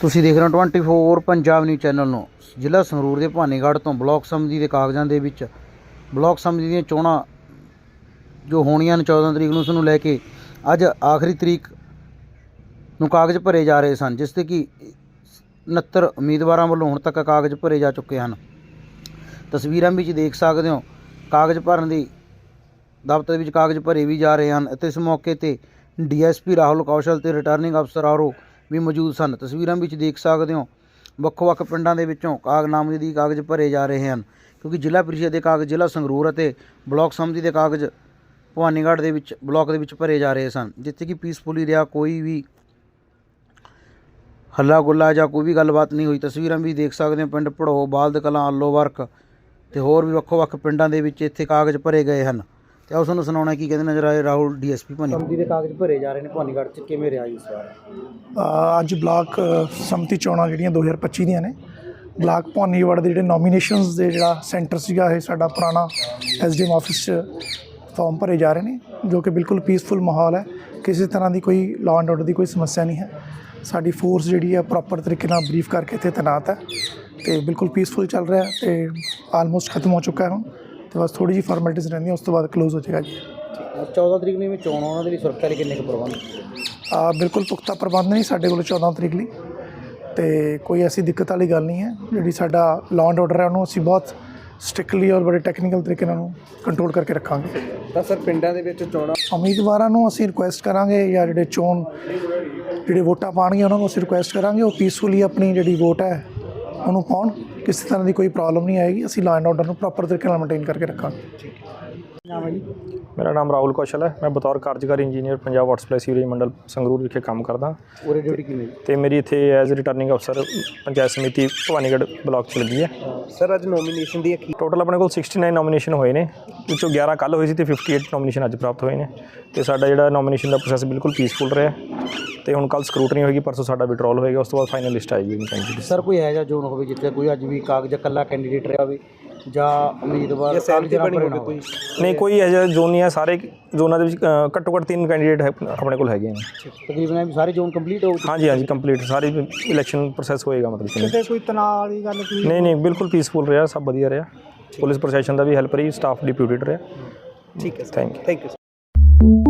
ਤੁਸੀਂ ਦੇਖ ਰਹੇ ਹੋ 24 ਪੰਜਾਬ ਨਿਊਜ਼ ਚੈਨਲ ਨੂੰ। ਜ਼ਿਲ੍ਹਾ ਸੰਗਰੂਰ ਦੇ ਭਾਨੀਗੜ੍ਹ ਤੋਂ ਬਲਾਕ ਸਮਿਤੀ ਦੇ ਕਾਗਜ਼ਾਂ ਦੇ ਵਿੱਚ ਬਲਾਕ ਸਮਿਤੀ ਦੀਆਂ ਚੋਣਾਂ ਜੋ ਹੋਣੀਆਂ ਨੇ 14 ਤਰੀਕ ਨੂੰ, ਉਸ ਨੂੰ ਲੈ ਕੇ ਅੱਜ ਆਖਰੀ ਤਰੀਕ ਨੂੰ ਕਾਗਜ਼ ਭਰੇ ਜਾ ਰਹੇ ਸਨ, ਜਿਸ ਤੇ ਕਿ 69 ਉਮੀਦਵਾਰਾਂ ਵੱਲੋਂ ਹੁਣ ਤੱਕ ਕਾਗਜ਼ ਭਰੇ ਜਾ ਚੁੱਕੇ ਹਨ। ਤਸਵੀਰਾਂ ਵਿੱਚ ਦੇਖ ਸਕਦੇ ਹੋ, ਕਾਗਜ਼ ਭਰਨ ਦੀ ਦਫ਼ਤਰ ਵਿੱਚ ਕਾਗਜ਼ ਭਰੇ ਵੀ ਜਾ ਰਹੇ ਹਨ ਅਤੇ ਇਸ ਮੌਕੇ ਤੇ ਡੀਐਸਪੀ ਰਾਹੁਲ ਕੌਸ਼ਲ ਤੇ ਰਿਟਰਨਿੰਗ ਅਫਸਰ ਆਰਓ ਵੀ ਮੌਜੂਦ ਸਨ। ਤਸਵੀਰਾਂ ਵਿੱਚ ਦੇਖ ਸਕਦੇ ਹੋ, ਵੱਖ-ਵੱਖ ਪਿੰਡਾਂ ਦੇ ਵਿੱਚੋਂ ਕਾਗਨਾਮੇ ਦੀ ਕਾਗਜ਼ ਭਰੇ ਜਾ ਰਹੇ ਹਨ। ਕਿਉਂਕਿ ਜ਼ਿਲ੍ਹਾ ਪ੍ਰੀਸ਼ਦ ਦੇ ਕਾਗਜ਼, ਜ਼ਿਲ੍ਹਾ ਸੰਗਰੂਰ ਅਤੇ ਬਲਾਕ ਸਮਿਤੀ ਦੇ ਕਾਗਜ਼ ਭਵਾਨੀਗੜ੍ਹ ਦੇ ਵਿੱਚ, ਬਲਾਕ ਦੇ ਵਿੱਚ ਭਰੇ ਜਾ ਰਹੇ ਸਨ। ਜਿੱਥੇ ਕਿ ਪੀਸਫੁਲੀ ਰਿਹਾ, ਕੋਈ ਵੀ ਹੱਲਾ ਗੁੱਲਾ ਜਾਂ ਕੋਈ ਵੀ ਗੱਲਬਾਤ ਨਹੀਂ ਹੋਈ। ਤਸਵੀਰਾਂ ਵੀ ਦੇਖ ਸਕਦੇ ਹੋ, ਪਿੰਡ ਪੜੋ ਬਾਲਦ ਕਲਾਂ ਆਲੋ ਵਰਕ ਤੇ ਹੋਰ ਵੀ ਵੱਖੋ ਵੱਖ ਪਿੰਡਾਂ ਦੇ ਵਿੱਚ ਇੱਥੇ ਕਾਗਜ਼ ਭਰੇ ਗਏ ਹਨ। ਤੇ ਆਓ ਤੁਹਾਨੂੰ ਸੁਣਾਉਣਾ ਕੀ ਕਹਿੰਦੇ ਨਜ਼ਰ ਆਏ ਰਾਹੁਲ ਡੀਐਸਪੀ ਭਾਨੀ। ਸਮਿਤੀ ਦੇ ਕਾਗਜ਼ ਭਰੇ ਜਾ ਰਹੇ ਨੇ ਭਾਨੀਗੜ੍ਹ ਚ ਕਿਵੇਂ ਰਿਹਾ ਇਸ ਵਾਰ? ਅੱਜ ਬਲਾਕ ਸੰਮਤੀ ਚੋਣਾਂ ਜਿਹੜੀਆਂ 2025 ਦੀਆਂ ਨੇ ਬਲਾਕ ਭਵਾਨੀਗੜ੍ਹ ਦੇ ਜਿਹੜੇ ਨੋਮੀਨੇਸ਼ਨਸ ਦੇ ਜਿਹੜਾ ਸੈਂਟਰ ਸੀਗਾ ਇਹ ਸਾਡਾ ਪੁਰਾਣਾ ਐਸਡੀਐਮ ਆਫਿਸ 'ਚ ਫਾਰਮ ਭਰੇ ਜਾ ਰਹੇ ਨੇ ਜੋ ਕਿ ਬਿਲਕੁਲ ਪੀਸਫੁਲ ਮਾਹੌਲ ਹੈ। ਕਿਸੇ ਤਰ੍ਹਾਂ ਦੀ ਕੋਈ ਲਾਅ ਐਂਡ ਆਰਡਰ ਦੀ ਕੋਈ ਸਮੱਸਿਆ ਨਹੀਂ ਹੈ। ਸਾਡੀ ਫੋਰਸ ਜਿਹੜੀ ਹੈ ਪ੍ਰੋਪਰ ਤਰੀਕੇ ਨਾਲ ਬਰੀਫ ਕਰਕੇ ਇੱਥੇ ਤੈਨਾਤ ਹੈ ਤੇ ਬਿਲਕੁਲ ਪੀਸਫੁਲ ਚੱਲ ਰਿਹਾ ਹੈ ਤੇ ਆਲਮੋਸਟ ਖਤਮ ਹੋ ਚੁੱਕਾ ਹੈ ਹੁਣ। ਤੇ ਬਸ ਥੋੜੀ ਜਿਹੀ ਫਾਰਮੈਲਿਟੀਜ਼ ਰਹਿੰਦੀਆਂ ਉਸ ਤੋਂ ਬਾਅਦ ਕਲੋਜ਼ ਹੋ ਜਾਏਗਾ ਜੀ। 14 ਤਰੀਕ ਨੂੰ ਵੀ ਚੋਣ ਉਹਨਾਂ ਦੇ ਲਈ ਸੁਰੱਖਿਆ ਲਈ ਕਿੰਨੇ ਕੁ ਪ੍ਰਬੰਧ? ਆ ਬਿਲਕੁਲ ਪੁਖਤਾ ਪ੍ਰਬੰਧ ਨਹੀਂ ਸਾਡੇ ਕੋਲ 14 ਤਰੀਕ ਲਈ। ਤੇ ਕੋਈ ਐਸੀ ਦਿੱਕਤ ਵਾਲੀ ਗੱਲ ਨਹੀਂ ਹੈ। ਜਿਹੜੀ ਸਾਡਾ ਲਾਅ ਐਂਡ ਆਰਡਰ ਹੈ ਉਹਨੂੰ ਅਸੀਂ ਬਹੁਤ ਸਟ੍ਰਿਕਟਲੀ ਔਰ ਬੜੇ ਟੈਕਨੀਕਲ ਤਰੀਕੇ ਨਾਲ ਉਹਨੂੰ ਕੰਟਰੋਲ ਕਰਕੇ ਰੱਖਾਂਗੇ। ਤਾਂ ਸਰ ਪਿੰਡਾਂ ਦੇ ਵਿੱਚ ਚੋਣਾਂ ਉਮੀਦਵਾਰਾਂ ਨੂੰ ਅਸੀਂ ਰਿਕੁਐਸਟ ਕਰਾਂਗੇ ਜਾਂ ਜਿਹੜੇ ਚੋਣ ਜਿਹੜੇ ਵੋਟਾਂ ਪਾਣਗੇ ਉਹਨਾਂ ਨੂੰ ਅਸੀਂ ਰਿਕੁਐਸਟ ਕਰਾਂਗੇ। ਉਹ ਪੀਸਫੁਲੀ ਆਪਣੀ ਜਿਹੜੀ ਵੋਟ ਹੈ ਉਹਨੂੰ ਪਾਉਣ। ਕਿਸੇ ਤਰ੍ਹਾਂ ਦੀ ਕੋਈ ਪ੍ਰੋਬਲਮ ਨਹੀਂ ਆਏਗੀ ਅਸੀਂ ਲਾਅ ਐਂਡ ਆਰਡਰ ਨੂੰ ਪ੍ਰੋਪਰ ਤਰੀਕੇ ਨਾਲ ਮੇਨਟੇਨ ਕਰਕੇ ਰੱਖਾਂਗੇ। ਮੇਰਾ ਨਾਮ ਰਾਹੁਲ ਕੌਸ਼ਲ ਹੈ। ਮੈਂ ਬਤੌਰ ਕਾਰਜਕਾਰੀ engineer Punjab water supply sewerage ਮੰਡਲ ਸੰਗਰੂਰ ਵਿਖੇ ਕੰਮ ਕਰਦਾ। ਉਰੇ ਡਿਊਟੀ ਕਿਵੇਂ ਤੇ ਮੇਰੀ ਇੱਥੇ ਐਜ਼ ਰਿਟਰਨਿੰਗ ਅਫਸਰ ਪੰਚਾਇਤ ਸਮਿਤੀ ਭਵਾਨੀਗੜ੍ਹ ਬਲਾਕ ਚ ਲੱਗੀ ਹੈ। ਸਰ ਅੱਜ ਨੋਮੀਨੇਸ਼ਨ ਦੀ ਕੀ? ਟੋਟਲ ਆਪਣੇ ਕੋਲ 69 ਨੋਮੀਨੇਸ਼ਨ ਹੋਏ ਨੇ। ਵਿੱਚੋਂ 11 ਕੱਲ ਹੋਏ ਸੀ ਤੇ 58 ਨੋਮੀਨੇਸ਼ਨ ਅੱਜ ਪ੍ਰਾਪਤ ਹੋਏ ਨੇ। ਤੇ ਸਾਡਾ ਜਿਹੜਾ ਨੋਮੀਨੇਸ਼ਨ ਦਾ ਪ੍ਰੋਸੈਸ ਬਿਲਕੁਲ ਪੀਸਫੁਲ ਰਿਹਾ। ਤੇ ਹੁਣ ਕੱਲ ਸਕਰੂਟਨੀ ਹੋਏਗੀ ਪਰਸੋਂ ਸਾਡਾ ਵਿਡਰੋਲ ਹੋਏਗਾ ਉਸ ਤੋਂ ਬਾਅਦ ਫਾਈਨਲ ਲਿਸਟ ਆਏਗੀ ਕੈਂਡੀਡੇਟ ਸਰ ਕੋਈ ਹੈ ਜਾਂ ਜੋਨ ਹੋਵੇ ਜਿੱਥੇ ਕੋਈ ਅੱਜ ਵੀ ਕਾਗਜ਼ ਇਕੱਲਾ ਕੈਂਡੀਡੇਟ ਰਿਹਾ ਹੋਵੇ ਜਾਂ ਉਮੀਦਵਾਰ ਸਹਿਮਤੀ ਕਾਗਜ਼ ਬਣੀ ਹੋਵੇ ਕੋਈ। ਨਹੀਂ ਕੋਈ ਇਹੋ ਜਿਹਾ ਜ਼ੋਨ ਨਹੀਂ ਹੈ ਸਾਰੇ ਜ਼ੋਨਾਂ ਦੇ ਵਿੱਚ ਅ, ਘੱਟੋ ਘੱਟ ਤਿੰਨ ਕੈਂਡੀਡੇਟ ਹੈ ਆਪਣੇ ਕੋਲ ਹੈਗੇ ਨੇ। ਤਕਰੀਬਨ ਇਹ ਵੀ ਸਾਰੇ ਜ਼ੋਨ ਕੰਪਲੀਟ ਹੋ ਹਾਂਜੀ ਹਾਂਜੀ ਕੰਪਲੀਟ ਸਾਰੇ ਇਲੈਕਸ਼ਨ ਪ੍ਰੋਸੈਸ ਹੋਏਗਾ ਮਤਲਬ ਕਿ। ਕਿਤੇ ਕੋਈ ਤਣਾਅ ਵਾਲੀ ਗੱਲ ਕੋਈ? ਨਹੀਂ ਨਹੀਂ ਬਿਲਕੁਲ ਪੀਸਫੁਲ ਰਿਹਾ ਸਭ ਵਧੀਆ ਰਿਹਾ। ਪੁਲਿਸ ਪ੍ਰਸ਼ਾਸਨ ਦਾ ਵੀ ਹੈਲਪ ਰਹੀ ਸਟਾਫ ਡਿਪਿਊਟਡ ਰਿਹਾ। ਠੀਕ ਹੈ ਥੈਂਕ ਯੂ ਥੈਂਕ ਯੂ